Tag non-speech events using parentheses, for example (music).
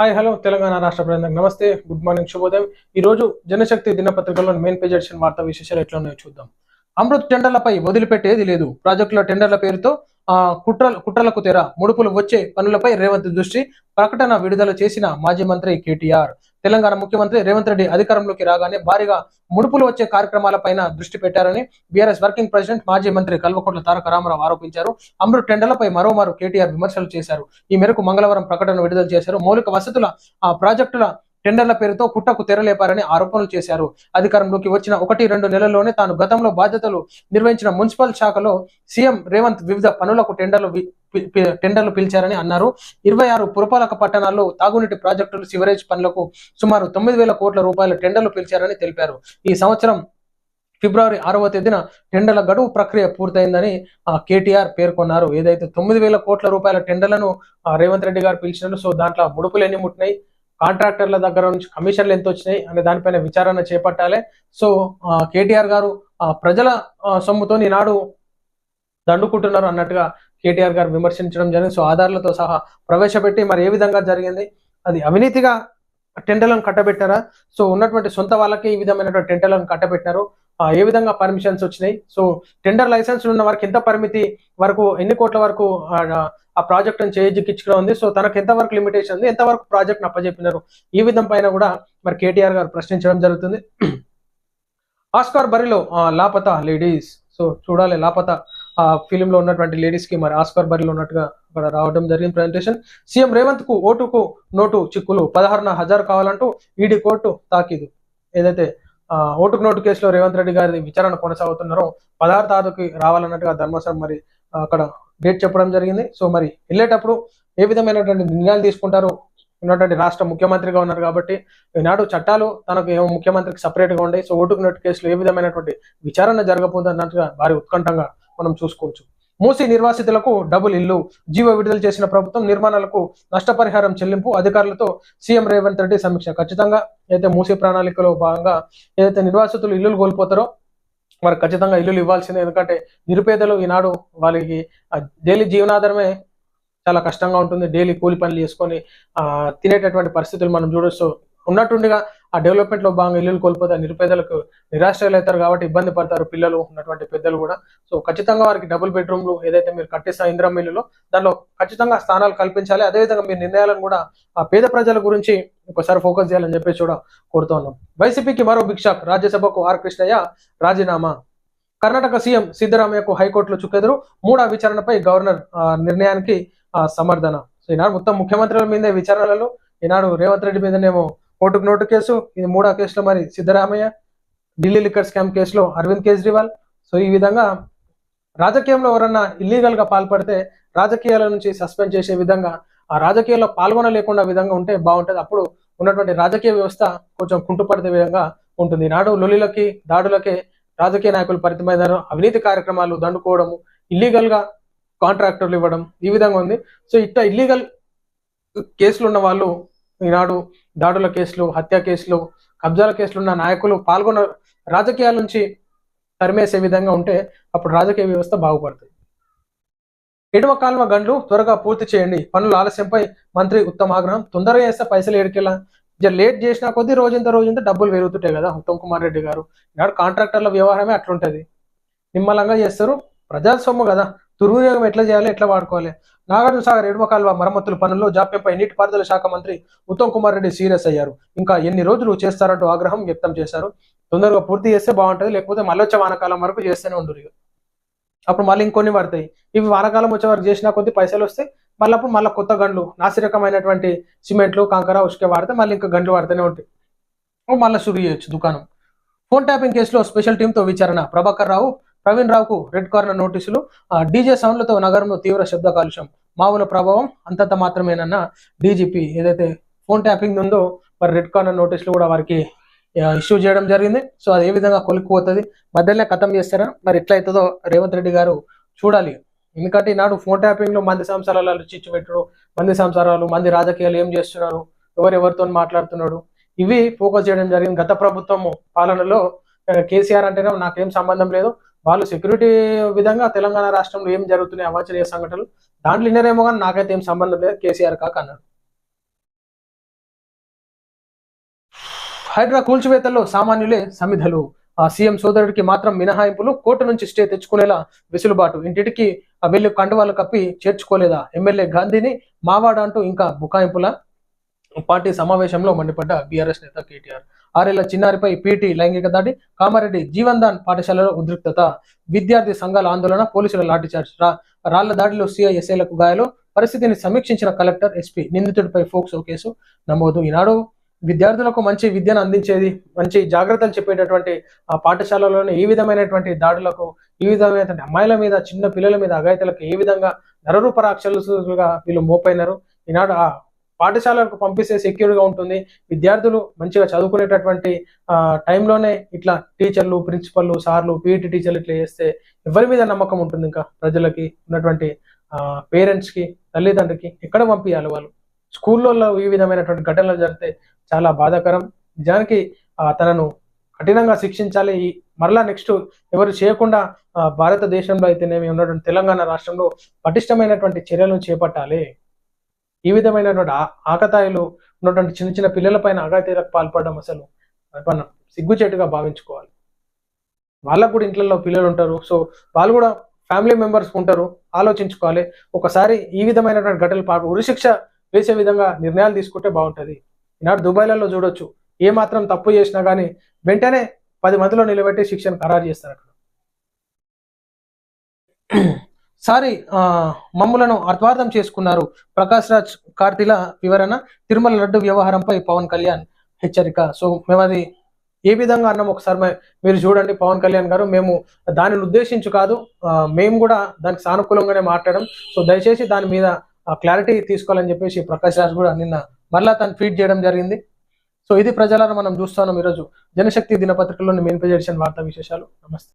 Hi hello Telangana రాష్ట్ర ప్రజలకు నమస్తే. గుడ్ మార్నింగ్ శుభోదయం ఈ రోజు జనశక్తి దినపత్రికలో మెయిన్ పేజ్ ఎడిషన్ వార్తా విశేషాలు ఎట్లున్నాయో చూద్దాం. అమృత్ టెండర్లపై వదిలిపెట్టేది లేదు. ప్రాజెక్టుల టెండర్ల పేరుతో ఆ కుట్ర కుట్రలకు తెర ముడుపులు వచ్చే పనులపై రేవంత్ దృష్టి ప్రకటన విడుదల చేసిన మాజీ మంత్రి కేటీఆర్. తెలంగాణ ముఖ్యమంత్రి రేవంత్ రెడ్డి అధికారంలోకి రాగానే భారీగా ముడుపులు వచ్చే కార్యక్రమాలపైన దృష్టి పెట్టారని బీఆర్ఎస్ వర్కింగ్ ప్రెసిడెంట్ మాజీ మంత్రి కల్వకుంట్ల తారక రామారావు ఆరోపించారు. అమృత్ టెండర్లపై మరోమారు కేటీఆర్ విమర్శలు చేశారు. ఈ మేరకు మంగళవారం ప్రకటన విడుదల చేశారు. మౌలిక వసతుల ఆ ప్రాజెక్టుల టెండర్ల పేరుతో కుట్టకు తెరలేపారని ఆరోపణలు చేశారు. అధికారంలోకి వచ్చిన ఒకటి రెండు నెలల్లోనే తాను గతంలో బాధ్యతలు నిర్వహించిన మున్సిపల్ శాఖలో సీఎం రేవంత్ వివిధ పనులకు టెండర్లు టెండర్లు పిలిచారని అన్నారు. ఇరవై ఆరు పురపాలక పట్టణాల్లో తాగునీటి ప్రాజెక్టులు సివరేజ్ పనులకు సుమారు తొమ్మిది వేల కోట్ల రూపాయల టెండర్లు పిలిచారని తెలిపారు. ఈ సంవత్సరం ఫిబ్రవరి ఆరవ తేదీన టెండర్ల గడువు ప్రక్రియ పూర్తయిందని కేటీఆర్ పేర్కొన్నారు. ఏదైతే తొమ్మిది వేల కోట్ల రూపాయల టెండర్లను రేవంత్ రెడ్డి గారు పిలిచినారు సో దాంట్లో ముడుపులు ఎన్ని ముట్టినాయి. కాంట్రాక్టర్ల దగ్గర నుంచి కమిషన్లు ఎంత వచ్చినాయి అనే దానిపైన విచారణ చేపట్టాలి. సో ఆ, కేటీఆర్ గారు ఆ, ప్రజల సొమ్ముతో ఈనాడు దండుకుంటున్నారు అన్నట్టుగా కేటీఆర్ గారు విమర్శించడం జరిగింది. సో ఆధార్లతో సహా ప్రవేశపెట్టి మరి ఏ విధంగా జరిగింది? అది అవినీతిగా టెంటలను కట్టబెట్టారా? సో ఉన్నటువంటి సొంత వాళ్ళకి ఈ విధమైనటువంటి టెంటలను కట్టబెట్టారు ఏ విధంగా పర్మిషన్స్ వచ్చినాయి? సో టెండర్ లైసెన్స్ ఉన్న వారికి ఎంత పరిమితి వరకు ఎన్ని కోట్ల వరకు ఆ, ప్రాజెక్ట్ చేజిక్కించుకుని ఉంది? సో తనకు ఎంత వరకు లిమిటేషన్ ఉంది? ఎంత వరకు ప్రాజెక్ట్ అప్పజెప్పినారు? ఈ విధం పైన కూడా మరి కేటీఆర్ గారు ప్రశ్నించడం జరుగుతుంది. (clears throat) ఆస్కార్ బరిలో ఆ, లాపతా లేడీస్ సో చూడాలి లాపతా ఆ ఫిలిం లో ఉన్నటువంటి లేడీస్కి మరి ఆస్కార్ బరిలో ఉన్నట్టుగా అక్కడ రావడం జరిగింది ప్రజెంటేషన్ సీఎం రేవంత్కు ఓటుకు నోటు చిక్కులు. పదహారున హజారు కావాలంటూ ఈడీ కోర్టు తాకీదు. ఏదైతే ఓటుకు నోటు కేసులో రేవంత్ రెడ్డి గారి విచారణ కొనసాగుతున్నారో. పదహారు తారీఖుకి రావాలన్నట్టుగా ధర్మసభ మరి అక్కడ డేట్ చెప్పడం జరిగింది. సో మరి వెళ్ళేటప్పుడు ఏ విధమైనటువంటి నిర్ణయాలు తీసుకుంటారు? ఉన్నటువంటి రాష్ట్ర ముఖ్యమంత్రిగా ఉన్నారు కాబట్టి ఈనాడు చట్టాలు తనకు ఏమో ముఖ్యమంత్రికి సపరేట్గా గా ఉండే సో ఓటుకు నోటు కేసులో ఏ విధమైనటువంటి విచారణ జరగబోతుంది అన్నట్టుగా భారీ ఉత్కంఠంగా మనం చూసుకోవచ్చు. మూసి నిర్వాసితులకు డబుల్ ఇల్లు జీవో విడుదల చేసిన ప్రభుత్వం నిర్మాణాలకు నష్టపరిహారం చెల్లింపు అధికారులతో సీఎం రేవంత్ రెడ్డి సమీక్ష. ఖచ్చితంగా అయితే మూసి ప్రణాళికలో భాగంగా ఏదైతే నిర్వాసితులు ఇల్లులు కోల్పోతారో మరి ఖచ్చితంగా ఇల్లులు ఇవ్వాల్సిందే. ఎందుకంటే నిరుపేదలు ఈనాడు వాళ్ళకి డైలీ జీవనాధారమే చాలా కష్టంగా ఉంటుంది. డైలీ కూలి పనులు చేసుకొని తినేటటువంటి పరిస్థితులు మనం చూడొచ్చు. ఉన్నట్టుండిగా ఆ డెవలప్మెంట్లో భాగంగా ఇల్లు కోల్పోతే నిరుపేదలకు నిరాశ్రయాలు అవుతారు కాబట్టి ఇబ్బంది పడతారు పిల్లలు ఉన్నటువంటి పెద్దలు కూడా. సో ఖచ్చితంగా వారికి డబుల్ బెడ్రూమ్లు ఏదైతే మీరు కట్టిస్తున్న ఇందిరా మిల్లులో దానిలో ఖచ్చితంగా స్థానాలు కల్పించాలి. అదేవిధంగా మీ నిర్ణయాలను కూడా ఆ పేద ప్రజల గురించి ఒకసారి ఫోకస్ చేయాలని చెప్పేసి కూడా కోరుతా ఉన్నాం. వైసీపీకి మరో బిక్షాక్ రాజ్యసభకు ఆర్ కృష్ణయ్య రాజీనామా. కర్ణాటక సీఎం సిద్ధరామయ్యకు హైకోర్టులో చుక్కెదురు. మూడా విచారణపై గవర్నర్ నిర్ణయానికి సమర్థన. సో ఈనాడు మొత్తం ముఖ్యమంత్రుల మీదే విచారణలలో ఈనాడు రేవంత్ రెడ్డి మీదనేమో కోర్టుకు నోటు కేసు ఇది మూడో కేసులో మరి సిద్ధరామయ్య ఢిల్లీ లిక్కర్ స్కామ్ కేసులో అరవింద్ కేజ్రీవాల్. సో ఈ విధంగా రాజకీయంలో ఎవరన్నా ఇల్లీగల్గా పాల్పడితే రాజకీయాల నుంచి సస్పెండ్ చేసే విధంగా ఆ రాజకీయాల్లో పాల్గొనలేకుండా విధంగా ఉంటే బాగుంటుంది. అప్పుడు ఉన్నటువంటి రాజకీయ వ్యవస్థ కొంచెం కుంటుపడితే విధంగా ఉంటుంది. నాడు లొలిలకి దాడులకి రాజకీయ నాయకులు పరిమితమైన అవినీతి కార్యక్రమాలు దండుకోవడము ఇల్లీగల్గా కాంట్రాక్టర్లు ఇవ్వడం ఈ విధంగా ఉంది. సో ఇట్లా ఇల్లీగల్ కేసులు ఉన్న వాళ్ళు ఈనాడు దాడుల కేసులు హత్య కేసులు కబ్జాల కేసులు ఉన్న నాయకులు పాల్గొన్న రాజకీయాల నుంచి తరిమేసే విధంగా ఉంటే అప్పుడు రాజకీయ వ్యవస్థ బాగుపడుతుంది. ఎడమ కాల్వ గండ్లు త్వరగా పూర్తి చేయండి. పనుల ఆలస్యంపై మంత్రి ఉత్తమ ఆగ్రహం. తొందరగా చేస్తే పైసలు ఏడికెళ్ళా? లేట్ చేసినా కొద్దీ రోజంత రోజంత డబ్బులు పెరుగుతుంటాయి కదా. ఉత్తమ్ కుమార్ రెడ్డి గారు. ఈనాడు కాంట్రాక్టర్ల వ్యవహారమే అట్లుంటది. నిమ్మలంగా చేస్తారు. ప్రజా కదా. దుర్వినియోగం ఎట్లా చేయాలి ఎట్లా వాడుకోవాలి? నాగార్జున సాగర్ ఎడమ కాలువ మరమ్మతుల పనుల్లో జాప్యంపై నీటిపారుదల శాఖ మంత్రి ఉత్తమ్ కుమార్ రెడ్డి సీరియస్ అయ్యారు. ఇంకా ఎన్ని రోజులు చేస్తారంటూ ఆగ్రహం వ్యక్తం చేశారు. తొందరగా పూర్తి చేస్తే బాగుంటుంది లేకపోతే మళ్ళీ వచ్చే వానకాలం వరకు చేస్తూనే ఉండరు అప్పుడు మళ్ళీ ఇంకొన్ని పడతాయి. ఇవి వానకాలం వచ్చే వరకు చేసినా కొద్ది పైసలు వస్తే మళ్ళీ అప్పుడు మళ్ళీ కొత్త గండ్లు నాసిరకమైనటువంటి సిమెంట్లు కంకర ఉసుక వాడితే మళ్ళీ ఇంకా గండ్లు వాడుతూనే ఉంటాయి. మళ్ళీ షురు చేయొచ్చు దుకాణం. ఫోన్ ట్యాపింగ్ కేసులో స్పెషల్ టీంతో విచారణ. ప్రభాకర్ రావు ప్రవీణ్ రావుకు రెడ్ కార్నర్ నోటీసులు. ఆ, డీజే సౌండ్లతో నగరంలో తీవ్ర శబ్ద కాలుష్యం. మామూలు ప్రభావం అంతంత మాత్రమేనన్న డీజీపీ ఏదైతే ఫోన్ ట్యాపింగ్ ఉందో మరి రెడ్ కార్నర్ నోటీసులు కూడా వారికి ఇష్యూ చేయడం జరిగింది. సో అది ఏ విధంగా కొలిక్కిపోతుంది? మధ్యలోనే ఖతం చేస్తారా? మరి ఎట్లయితుందో రేవంత్ రెడ్డి గారు చూడాలి. ఎందుకంటే ఈనాడు ఫోన్ ట్యాపింగ్లో మంది సంసారాలు చిచ్చు పెట్టడు మంది సంసారాలు మంది రాజకీయాలు ఏం చేస్తున్నారు? ఎవరెవరితో మాట్లాడుతున్నాడు? ఇవి ఫోకస్ చేయడం జరిగింది. గత ప్రభుత్వం పాలనలో కేసీఆర్ అంటేనే నాకేం సంబంధం లేదు. వాళ్ళు సెక్యూరిటీ విధంగా తెలంగాణ రాష్ట్రంలో ఏం జరుగుతున్నాయి అవాంఛనీయ సంఘటనలు దాంట్లో వినరేమో కానీ నాకైతే ఏం సంబంధం లేదు కేసీఆర్ కాక అన్నాడు. హైడ్రా కూల్చివేతల్లో సామాన్యులే సమిధలు. ఆ సీఎం సోదరుడికి మాత్రం మినహాయింపులు కోర్టు నుంచి స్టే తెచ్చుకునేలా వెసులుబాటు. ఇంటికి వెళ్ళి కండువాలు కప్పి చేర్చుకోలేదా? ఎమ్మెల్యే గాంధీని మావాడ అంటూ ఇంకా బుకాయింపుల? పార్టీ సమావేశంలో మండిపడ్డ బీఆర్ఎస్ నేత కేటీఆర్. ఆరేళ్ళ చిన్నారిపై పీటీ లైంగిక దాడి కామారెడ్డి జీవన్ దాన్ పాఠశాలలో ఉద్రిక్తత. విద్యార్థి సంఘాల ఆందోళన పోలీసుల లాఠీచార్జ్ రా- రాళ్ళ దాడిలో సిఐఎస్ఐలకు గాయాలు. పరిస్థితిని సమీక్షించిన కలెక్టర్ ఎస్పీ నిందితుడిపై ఫోక్సో కేసు నమోదు. ఈనాడు విద్యార్థులకు మంచి విద్యను అందించేది మంచి జాగ్రత్తలు చెప్పేటటువంటి ఆ పాఠశాలలోనే ఈ విధమైనటువంటి దాడులకు ఈ విధమైనటువంటి అమ్మాయిల మీద చిన్న పిల్లల మీద అఘాయితలకు ఏ విధంగా నరరూపరాక్షలుగా వీళ్ళు మోపైనారు. ఈనాడు ఆ పాఠశాలకు పంపిస్తే సెక్యూర్గా ఉంటుంది. విద్యార్థులు మంచిగా చదువుకునేటటువంటి టైంలోనే ఇట్లా టీచర్లు ప్రిన్సిపల్లు సార్లు పీఈటీ టీచర్లు ఇట్లా చేస్తే ఎవరి మీద నమ్మకం ఉంటుంది ఇంకా? ప్రజలకి ఉన్నటువంటి పేరెంట్స్కి తల్లిదండ్రులకి ఎక్కడ పంపించాలి వాళ్ళు? స్కూల్లో ఈ విధమైనటువంటి ఘటనలు జరిగితే చాలా బాధాకరం. నిజానికి తనను కఠినంగా శిక్షించాలి. ఈ మరలా నెక్స్ట్ ఎవరు చేయకుండా భారతదేశంలో అయితేనేమి ఉన్నటువంటి తెలంగాణ రాష్ట్రంలో పటిష్టమైనటువంటి చర్యలను చేపట్టాలి. ఈ విధమైనటువంటి ఆకతాయిలు ఉన్నటువంటి చిన్న చిన్న పిల్లల పైన ఆకతాయిలకు పాల్పడడం అసలు మనం సిగ్గుచేటుగా భావించుకోవాలి. వాళ్ళకు కూడా ఇంట్లో పిల్లలు ఉంటారు. సో వాళ్ళు కూడా ఫ్యామిలీ మెంబర్స్ ఉంటారు. ఆలోచించుకోవాలి. ఒకసారి ఈ విధమైనటువంటి ఘటనలు పాటు ఉరిశిక్ష వేసే విధంగా నిర్ణయాలు తీసుకుంటే బాగుంటుంది. ఈనాడు దుబాయ్లలో చూడొచ్చు. ఏ మాత్రం తప్పు చేసినా కానీ వెంటనే పది మందిలో నిలబెట్టి శిక్షను ఖరారు చేస్తారు అక్కడ. సారి మమ్ములను అర్థార్థం చేసుకున్నారు. ప్రకాష్ రాజ్ కార్తిల వివరణ తిరుమల లడ్డు వ్యవహారంపై పవన్ కళ్యాణ్ హెచ్చరిక. సో మేము అది ఏ విధంగా అన్నాం ఒకసారి మీరు చూడండి పవన్ కళ్యాణ్ గారు మేము దానిని ఉద్దేశించు కాదు మేము కూడా దానికి సానుకూలంగానే మాట్లాడడం. సో దయచేసి దాని మీద క్లారిటీ తీసుకోవాలని చెప్పేసి ప్రకాష్ రాజ్ కూడా నిన్న మరలా తను ట్వీట్ చేయడం జరిగింది. సో ఇది ప్రజలను మనం చూస్తున్నాం ఈరోజు. జనశక్తి దినపత్రికలోని మెయిన్ పేజ్ ఎడిషన్ వార్తా విశేషాలు. నమస్తే.